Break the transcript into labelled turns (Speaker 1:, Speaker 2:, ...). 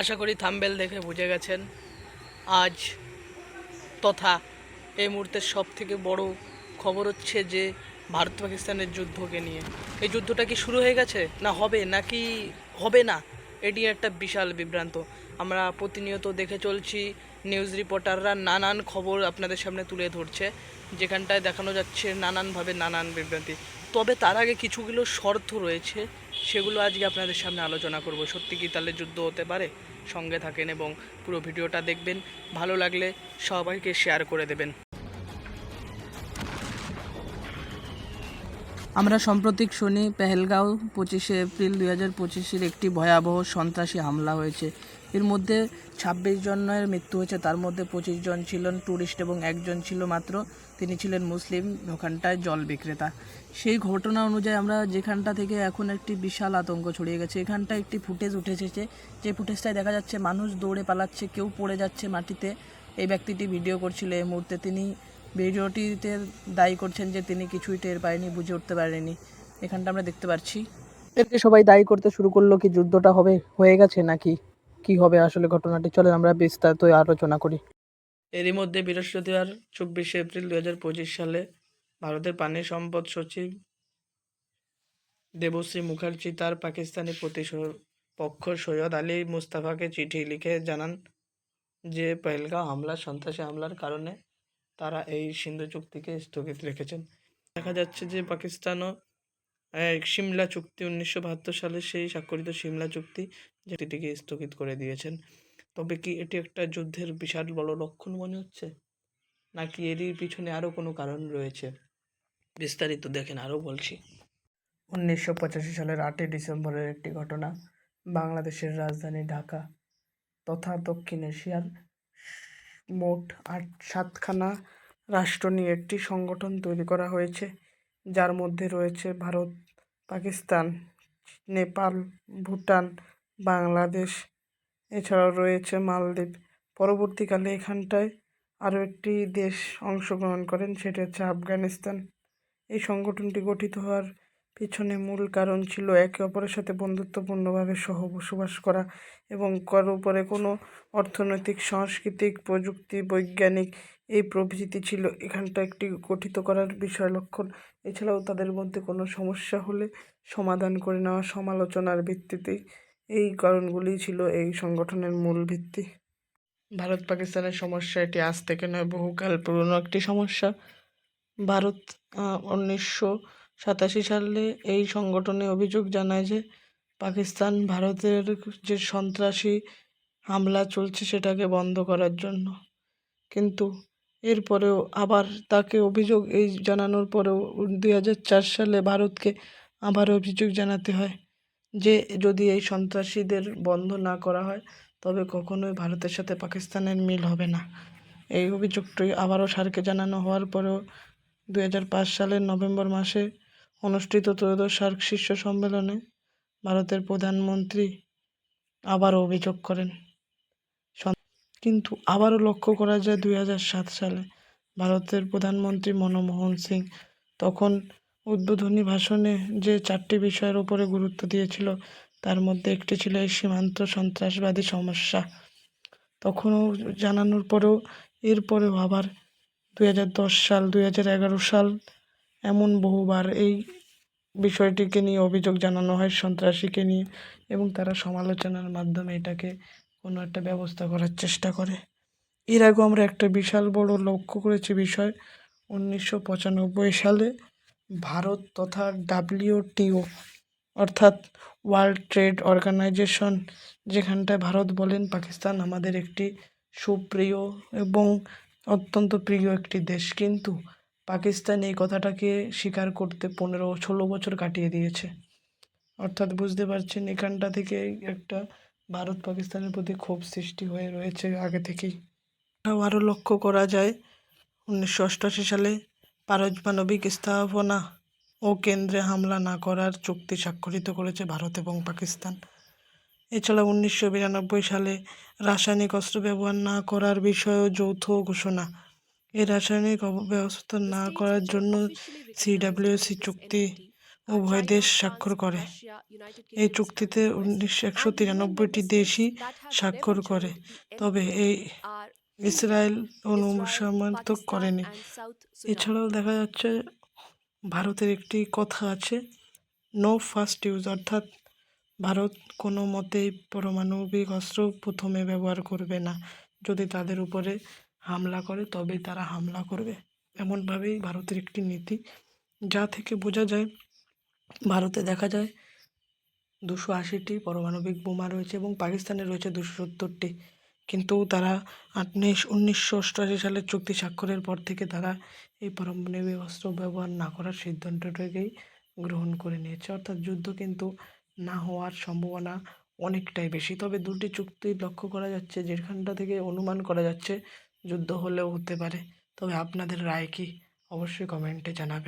Speaker 1: আশা করি থাম্বেল দেখে বুঝে গেছেন। আজ তথা এই মুহূর্তের সব থেকে বড় খবর হচ্ছে যে, ভারত পাকিস্তানের যুদ্ধকে নিয়ে। এই যুদ্ধটা কি শুরু হয়ে গেছে? না হবে, নাকি হবে না? এটি একটা বিশাল বিভ্রান্ত। আমরা প্রতিনিয়ত দেখে চলছি, নিউজ রিপোর্টাররা নানান খবর আপনাদের সামনে তুলে ধরছে, যেখানটায় দেখানো যাচ্ছে নানানভাবে নানান বিভ্রান্তি। তবে তার আগে কিছুগুলো শর্ত রয়েছে, সেগুলো আজকে আপনাদের সামনে আলোচনা করব। সত্যি কি তাহলে যুদ্ধ হতে পারে? সঙ্গে থাকেন এবং পুরো ভিডিওটা দেখবেন। ভালো লাগলে সবাইকে শেয়ার করে দেবেন। আমরা সাম্প্রতিক শুনি পেহেলগাঁও পঁচিশে এপ্রিল দুই হাজার পঁচিশের একটি ভয়াবহ সন্ত্রাসী হামলা হয়েছে। এর মধ্যে ছাব্বিশ জনের মৃত্যু হয়েছে, তার মধ্যে পঁচিশ জন ছিলেন ট্যুরিস্ট এবং একজন ছিল মাত্র। তিনি ছিলেন মুসলিম, ওখানটায় জল বিক্রেতা। সেই ঘটনা অনুযায়ী আমরা যেখানটা থেকে এখন একটি বিশাল আতঙ্ক ছড়িয়ে গেছে। এখানটা একটি ফুটেজ উঠে এসেছে যে ফুটেজটায় দেখা যাচ্ছে মানুষ দৌড়ে পালাচ্ছে, কেউ পড়ে যাচ্ছে মাটিতে। এই ব্যক্তিটি ভিডিও করছিল এই মুহূর্তে। তিনি ভিডিওটিতে দায়ী করছেন যে তিনি কিছুই টের পায়নি, বুঝে উঠতে পারেনি। এখানটা আমরা দেখতে পাচ্ছি। এরকে সবাই দায়ী করতে শুরু করল কি যুদ্ধটা হবে, হয়ে গেছে নাকি? কি হবে আসলে ঘটনাটি? চলে আমরা বিস্তারিত আলোচনা করি। এরই মধ্যে বৃহস্পতিবার চব্বিশে এপ্রিল দু হাজার পঁচিশ সালে ভারতের পানি সম্পদ সচিব দেবশ্রী মুখার্জি তার পাকিস্তানি প্রতিপক্ষ সৈয়দ আলী মুস্তাফাকে চিঠি লিখে জানান যে পেহেলগাঁও হামলা, সন্ত্রাসী হামলার কারণে তারা এই সিন্ধু চুক্তিকে স্থগিত রেখেছেন। দেখা যাচ্ছে যে পাকিস্তানও সিমলা চুক্তি উনিশশো বাহাত্তর সালে সেই স্বাক্ষরিত সিমলা চুক্তি যেটিকে স্থগিত করে দিয়েছেন। তবে কি এটি একটা যুদ্ধের বিশাল বড় লক্ষণ মনে হচ্ছে? নাকি এরই পিছনে আরও কোনো কারণ রয়েছে? বিস্তারিত দেখেন আরও বলছি। উনিশশো পঁচাশি সালের আটই ডিসেম্বরের একটি ঘটনা বাংলাদেশের রাজধানী ঢাকা তথা দক্ষিণ এশিয়ার মোট আট সাতখানা রাষ্ট্র নিয়ে একটি সংগঠন তৈরি করা হয়েছে, যার মধ্যে রয়েছে ভারত, পাকিস্তান, নেপাল, ভুটান, বাংলাদেশ এছাড়াও রয়েছে মালদ্বীপ। পরবর্তীকালে এখানটায় আরও একটি দেশ অংশগ্রহণ করেন, সেটি হচ্ছে আফগানিস্তান। এই সংগঠনটি গঠিত হওয়ার পিছনে মূল কারণ ছিল একে অপরের সাথে বন্ধুত্বপূর্ণভাবে সহ বসবাস করা এবং কারও উপরে কোনো অর্থনৈতিক, সাংস্কৃতিক, প্রযুক্তি, বৈজ্ঞানিক এই প্রভৃতি ছিল। এখানটা একটি গঠিত করার বিষয় লক্ষণ। এছাড়াও তাদের মধ্যে কোনো সমস্যা হলে সমাধান করে নেওয়া সমালোচনার ভিত্তিতে এই কারণগুলি ছিল এই সংগঠনের মূল ভিত্তি। ভারত পাকিস্তানের সমস্যা এটি আজ থেকে নয়, বহুকাল পুরনো একটি সমস্যা। ভারত উনিশশো সাতাশি সালে এই সংগঠনে অভিযোগ জানায় যে পাকিস্তান ভারতের যে সন্ত্রাসী হামলা চলছে সেটাকে বন্ধ করার জন্য। কিন্তু এরপরেও আবার তাকে অভিযোগ এই জানানোর পরেও দুই হাজার চার সালে ভারতকে আবার অভিযোগ জানাতে হয়। যে যদি এই সন্ত্রাসীদের বন্ধ না করা হয়, তবে কখনোই ভারতের সাথে পাকিস্তানের মিল হবে না। এই অভিযোগটি আবারও সারকে জানানো হওয়ার পরেও দুই হাজার পাঁচ সালের নভেম্বর মাসে অনুষ্ঠিত ত্রয়োদশ সার্ক শীর্ষ সম্মেলনে ভারতের প্রধানমন্ত্রী আবারও অভিযোগ করেন। কিন্তু আবারও লক্ষ্য করা যায় দুই হাজার সাত সালে ভারতের প্রধানমন্ত্রী মনমোহন সিং, তখন উদ্বোধনী ভাষণে যে চারটি বিষয়ের উপরে গুরুত্ব দিয়েছিল, তার মধ্যে একটি ছিল এই সীমান্ত সন্ত্রাসবাদী সমস্যা। তখনও জানানোর পরেও এরপরেও আবার দুই হাজার দশ সাল, দুই হাজার এগারো সাল এমন বহুবার এই বিষয়টিকে নিয়ে অভিযোগ জানানো হয় সন্ত্রাসীকে নিয়ে এবং তারা সমালোচনার মাধ্যমে এটাকে কোনো একটা ব্যবস্থা করার চেষ্টা করে। এর আগেও আমরা একটা বিশাল বড় লক্ষ্য করেছি বিষয়। উনিশশো পঁচানব্বই সালে ভারত তথা ডাব্লিউটিও, অর্থাৎ ওয়ার্ল্ড ট্রেড অর্গানাইজেশন, যেখানটায় ভারত বলেন পাকিস্তান আমাদের একটি সুপ্রিয় এবং অত্যন্ত প্রিয় একটি দেশ। কিন্তু পাকিস্তান এই কথাটাকে স্বীকার করতে পনেরো, ষোলো বছর কাটিয়ে দিয়েছে। অর্থাৎ বুঝতে পারছেন, এখানটা থেকে একটা ভারত পাকিস্তানের প্রতি ক্ষোভ সৃষ্টি হয়ে রয়েছে আগে থেকেই। আরও লক্ষ্য করা যায়, উনিশশো অষ্টআশি সালে পারমাণবিক স্থাপনা ও কেন্দ্রে হামলা না করার চুক্তি স্বাক্ষরিত করেছে ভারত এবং পাকিস্তান। এছাড়া উনিশশো বিরানব্বই সালে রাসায়নিক অস্ত্র ব্যবহার না করার বিষয়েও যৌথ ঘোষণা। এই রাসায়নিক ব্যবস্থা না করার জন্য সিডাব্লিউসি চুক্তি উভয় দেশ স্বাক্ষর করে। এই চুক্তিতে উনিশশো একশো তিরানব্বইটি দেশই স্বাক্ষর করে। তবে এই ইসরায়েল অনুসমর্থক করেনি। এছাড়াও দেখা যাচ্ছে ভারতের একটি কথা আছে নো ফার্স্ট ইউজ অর্থাৎ ভারত কোনো মতেই পারমাণবিক অস্ত্র প্রথমে ব্যবহার করবে না। যদি তাদের উপরে হামলা করে, তবেই তারা হামলা করবে। এমনভাবেই ভারতের একটি নীতি। যা থেকে বোঝা যায়, ভারতে দেখা যায় দুশো আশিটি পারমাণবিক বোমা রয়েছে এবং পাকিস্তানে রয়েছে দুশো সত্তরটি। কিন্তু তারা উনিশ উনিশশো অষ্টআশি সালের চুক্তি স্বাক্ষরের পর থেকে তারা এই পারমাণবিক অস্ত্র ব্যবহার না করার সিদ্ধান্তটাকেই গ্রহণ করে নিয়েছে। অর্থাৎ যুদ্ধ কিন্তু না হওয়ার সম্ভাবনা অনেকটাই বেশি। তবে দুটি চুক্তি লক্ষ্য করা যাচ্ছে, যেখানটা থেকে অনুমান করা যাচ্ছে যুদ্ধ হলেও হতে পারে। তবে আপনাদের রায় কি? অবশ্যই কমেন্টে জানাবেন।